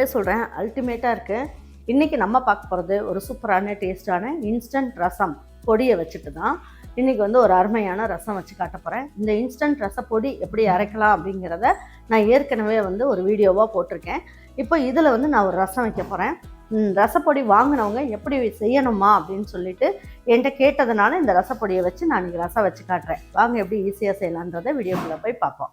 ஏற்கனவே சொல்கிறேன் அல்டிமேட்டாக இருக்குது இன்றைக்கி நம்ம பார்க்க போகிறது ஒரு சூப்பரான டேஸ்ட்டான இன்ஸ்டன்ட் ரசம் பொடியை வச்சுட்டு தான். இன்றைக்கி வந்து ஒரு அருமையான ரசம் வச்சு காட்ட போகிறேன் இந்த இன்ஸ்டன்ட் ரசப்பொடி எப்படி அரைக்கலாம் அப்படிங்கிறத நான் ஏற்கனவே வந்து ஒரு வீடியோவாக போட்டிருக்கேன். இப்போ இதில் வந்து நான் ஒரு ரசம் வைக்க போகிறேன் ரசப்பொடி வாங்கினவங்க எப்படி செய்யணுமா அப்படின்னு சொல்லிட்டு என்கிட்ட கேட்டதுனால இந்த ரசப்பொடியை வச்சு நான் இன்றைக்கி ரசம் வச்சு காட்டுறேன். வாங்க எப்படி ஈஸியாக செய்யலான்றதை வீடியோக்குள்ளே போய் பார்ப்போம்.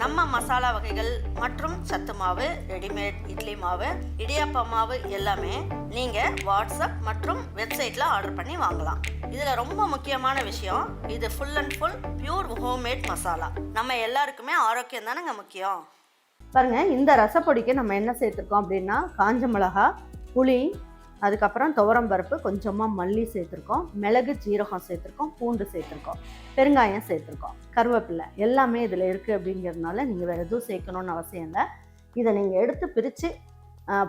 நம்ம மசாலா வகைகள் மற்றும் சத்து மாவு ரெடிமேட் இட்லி மாவு இடியாப்ப மாவு எல்லாமே நீங்கள் வாட்ஸ்அப் மற்றும் வெப்சைட்டில் ஆர்டர் பண்ணி வாங்கலாம். இதில் ரொம்ப முக்கியமான விஷயம் இது full and full pure homemade masala. நம்ம எல்லாருக்குமே ஆரோக்கியம் தானேங்க முக்கியம்? பாருங்கள் இந்த ரசப்பொடிக்கு நம்ம என்ன சேர்த்துருக்கோம் அப்படின்னா காஞ்ச மிளகா புளி அதுக்கப்புறம் துவரம் பருப்பு கொஞ்சமாக மல்லி சேர்த்துருக்கோம் மிளகு ஜீரகம் சேர்த்துருக்கோம் பூண்டு சேர்த்துருக்கோம் பெருங்காயம் சேர்த்துருக்கோம் கருவேப்பிலை எல்லாமே இதில் இருக்குது அப்படிங்கிறதுனால நீங்கள் வேறு எதுவும் சேர்க்கணுன்னு அவசியம் இல்லை. இதை நீங்கள் எடுத்து பிரித்து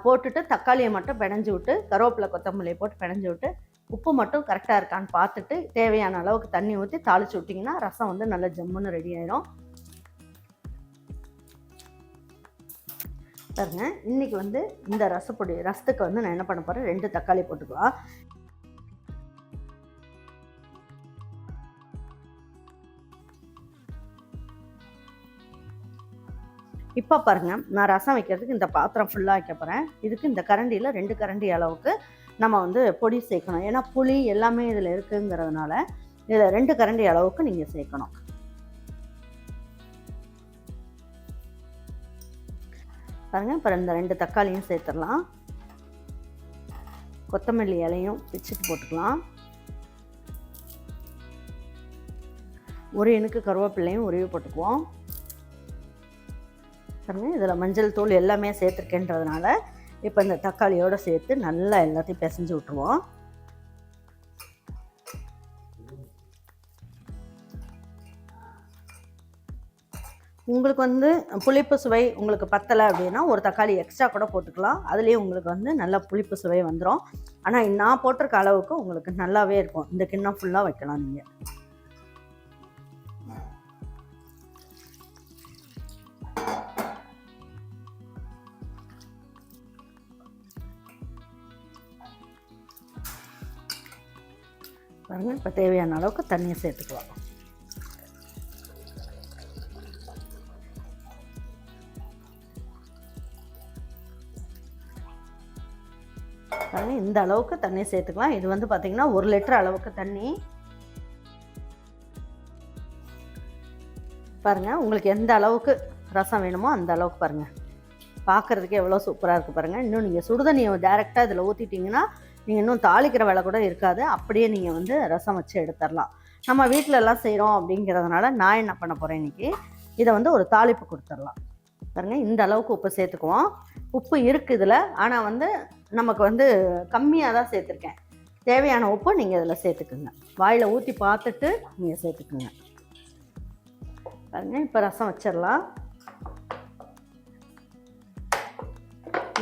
போட்டுட்டு தக்காளியை மட்டும் பிணைஞ்சி விட்டு கருவேப்பிலை கொத்தமல்லியை போட்டு பிணைஞ்சி விட்டு உப்பு மட்டும் கரெக்டாக இருக்கான்னு பார்த்துட்டு தேவையான அளவுக்கு தண்ணி ஊற்றி தாளித்து விட்டிங்கன்னா ரசம் வந்து நல்லா ஜம்முன்னு ரெடி ஆயிரும். பாருங்க இன்றைக்கி வந்து இந்த ரசப்பொடி ரசத்துக்கு வந்து நான் என்ன பண்ண போகிறேன் ரெண்டு தக்காளி போட்டுக்கலாம். இப்போ பாருங்கள் நான் ரசம் வைக்கிறதுக்கு இந்த பாத்திரம் ஃபுல்லாக வைக்க போகிறேன் இதுக்கு இந்த கரண்டியில் ரெண்டு கரண்டி அளவுக்கு நம்ம வந்து பொடி சேர்க்கணும். ஏன்னா புளி எல்லாமே இதில் இருக்குங்கிறதுனால இதில் ரெண்டு கரண்டி அளவுக்கு நீங்கள் சேர்க்கணும். பாருங்கள் இப்போ இந்த ரெண்டு தக்காளியும் சேர்த்துடலாம். கொத்தமல்லி இலையும் பிச்சுட்டு போட்டுக்கலாம். ஒரு இனுக்கு கருவேப்பிள்ளையும் உருவி போட்டுக்குவோம். பாருங்கள் இதில் மஞ்சள் தூள் எல்லாமே சேர்த்துருக்கேன்றதுனால இப்போ இந்த தக்காளியோடு சேர்த்து நல்லா எல்லாத்தையும் பிசைஞ்சு விட்ருவோம் உங்களுக்கு வந்து புளிப்பு சுவை உங்களுக்கு பத்தலை அப்படின்னா ஒரு தக்காளி எக்ஸ்ட்ரா கூட போட்டுக்கலாம். அதுலேயே உங்களுக்கு வந்து நல்லா புளிப்பு சுவை வந்துடும் ஆனால் நான் போட்டிருக்க அளவுக்கு உங்களுக்கு நல்லாவே இருக்கும். இந்த கிண்ணம் ஃபுல்லாக வைக்கலாம் நீங்கள் பாருங்கள் இப்போ தேவையான அளவுக்கு தண்ணியை சேர்த்துக்கலாம். இந்த அளவுக்கு தண்ணி சேர்த்துக்கலாம். இது வந்து பார்த்திங்கன்னா ஒரு லிட்டர் அளவுக்கு தண்ணி. பாருங்கள் உங்களுக்கு எந்த அளவுக்கு ரசம் வேணுமோ அந்த அளவுக்கு பாருங்கள் பார்க்குறதுக்கு எவ்வளோ சூப்பராக இருக்குது பாருங்கள் இன்னும் நீங்கள் சுடுதண்ணியை டேரெக்டாக இதில் ஊற்றிட்டிங்கன்னா நீங்கள் இன்னும் தாளிக்கிற வேலை கூட இருக்காது. அப்படியே நீங்கள் வந்து ரசம் வச்சு எடுத்துடலாம் நம்ம வீட்டில் எல்லாம் செய்கிறோம் அப்படிங்கிறதுனால நான் என்ன பண்ண போகிறேன் இன்றைக்கி இதை வந்து ஒரு தாளிப்பு கொடுத்துடலாம் பாருங்கள் இந்த அளவுக்கு உப்பு சேர்த்துக்குவோம். உப்பு இருக்குது இதில். ஆனால் வந்து நமக்கு வந்து கம்மியாக தான் சேர்த்துருக்கேன். தேவையான உப்பு நீங்கள் இதில் சேர்த்துக்குங்க. வாயில் ஊற்றி பார்த்துட்டு நீங்கள் சேர்த்துக்குங்க. பாருங்க இப்போ ரசம் வச்சிடலாம்.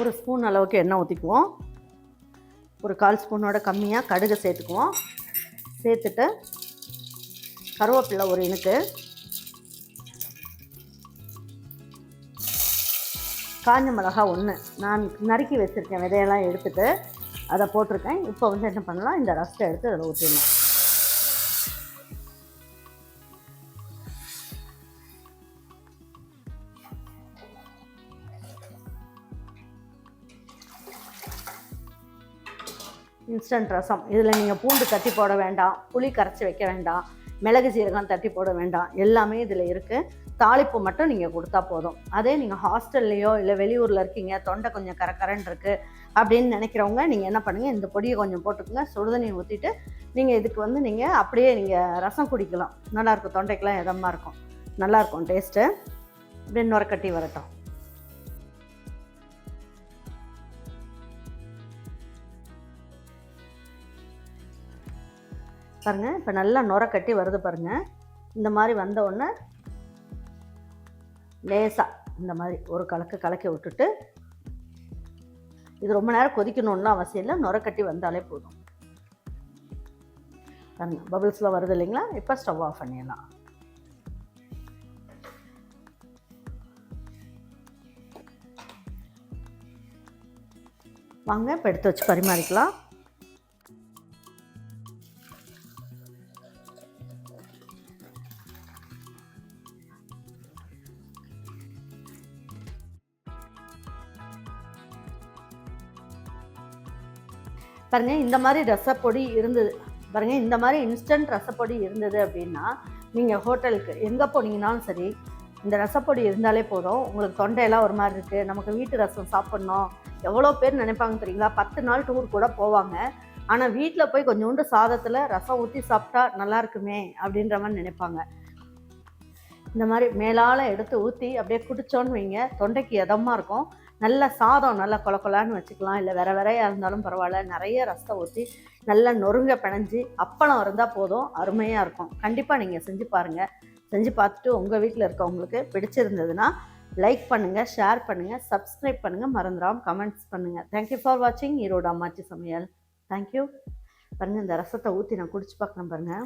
ஒரு ஸ்பூன் அளவுக்கு எண்ணெய் ஊற்றிக்குவோம் ஒரு கால் ஸ்பூனோட கம்மியாக கடுகு சேர்த்துக்குவோம். சேர்த்துட்டு கருவேப்பிலை ஒரு இனுக்கு காஞ்ச மிளகா ஒன்று நான் நறுக்கி வச்சுருக்கேன் விதையெல்லாம் எடுத்துட்டு அதை போட்டிருக்கேன். இப்போ வந்து என்ன பண்ணலாம்? இந்த ரசத்தை எடுத்து அதில் ஊற்றிடணும் இன்ஸ்டன்ட் ரசம். இதில் நீங்கள் பூண்டு தட்டி போட வேண்டாம் புளி கரைச்சி வைக்க வேண்டாம் மிளகு சீரகம் தட்டி போட வேண்டாம். எல்லாமே இதில் இருக்குது தாளிப்பு மட்டும் நீங்கள் கொடுத்தா போதும். அதே நீங்கள் ஹாஸ்டல்லையோ இல்லை வெளியூரில் இருக்கீங்க தொண்டை கொஞ்சம் கரக்கரன் இருக்குது அப்படின்னு நினைக்கிறவங்க நீங்கள் என்ன பண்ணுங்கள் இந்த பொடியை கொஞ்சம் போட்டுக்கோங்க. சுடுதண்ணி ஊற்றிட்டு நீங்கள் இதுக்கு வந்து நீங்கள் அப்படியே நீங்கள் ரசம் குடிக்கலாம். நல்லாயிருக்கும் தொண்டைக்கெலாம் இதமாக இருக்கும். நல்லாயிருக்கும் டேஸ்ட்டு அப்படி இன்னொரு கட்டி வரட்டும். பாருங்கள் இப்போ நல்லா நுர கட்டி வருது பாருங்கள் இந்த மாதிரி வந்த உடனே லேசாக இந்த மாதிரி ஒரு கலக்கு கலக்கி விட்டுட்டு இது ரொம்ப நேரம் கொதிக்கணும்னு அவசியம் இல்லை. நுரக்கட்டி வந்தாலே போதும். பபிள்ஸ்லாம் வருது இல்லைங்களா? இப்போ ஸ்டவ் ஆஃப் பண்ணிடலாம். வாங்க இப்போ எடுத்து வச்சு பரிமாறிக்கலாம். பாருங்க இந்த மாதிரி ரசப்பொடி இருந்தது. பாருங்க இந்த மாதிரி இன்ஸ்டன்ட் ரசப்பொடி இருந்தது அப்படின்னா நீங்கள் ஹோட்டலுக்கு எங்கே போனீங்கனாலும் சரி இந்த ரசப்பொடி இருந்தாலே போதும். உங்களுக்கு தொண்டையெல்லாம் ஒரு மாதிரி இருக்குது நமக்கு வீட்டு ரசம் சாப்பிட்ணும். எவ்வளோ பேர் நினைப்பாங்க தெரியுங்களா? பத்து நாள் டூர் கூட போவாங்க. ஆனால் வீட்டில் போய் கொஞ்சோண்டு சாதத்தில் ரசம் ஊற்றி சாப்பிட்டா நல்லா இருக்குமே அப்படின்ற மாதிரி நினைப்பாங்க. இந்த மாதிரி மேலால் எடுத்து ஊற்றி அப்படியே குடிச்சோன்னு வைங்க. தொண்டைக்கு இதமாக இருக்கும். நல்ல சாதம் நல்லா கொல கொலான்னு வச்சுக்கலாம். இல்லை வேற வேறையாக இருந்தாலும் பரவாயில்ல. நிறைய ரசத்தை ஊற்றி நல்லா நொறுங்க பிணைஞ்சு அப்பளம் இருந்தால் போதும். அருமையாக இருக்கும். கண்டிப்பாக நீங்கள் செஞ்சு பாருங்கள் செஞ்சு பார்த்துட்டு உங்கள் வீட்டில் இருக்கவங்களுக்கு பிடிச்சிருந்ததுன்னா லைக் பண்ணுங்கள் ஷேர் பண்ணுங்கள் சப்ஸ்கிரைப் பண்ணுங்கள் மறந்துடாமல் கமெண்ட்ஸ் பண்ணுங்கள் தேங்க்யூ ஃபார் வாட்சிங் ஈரோடு அம்மாச்சி சமையல். தேங்க்யூ பாருங்கள் இந்த ரசத்தை ஊற்றி நான் குடிச்சு பார்க்குறேன் பாருங்கள்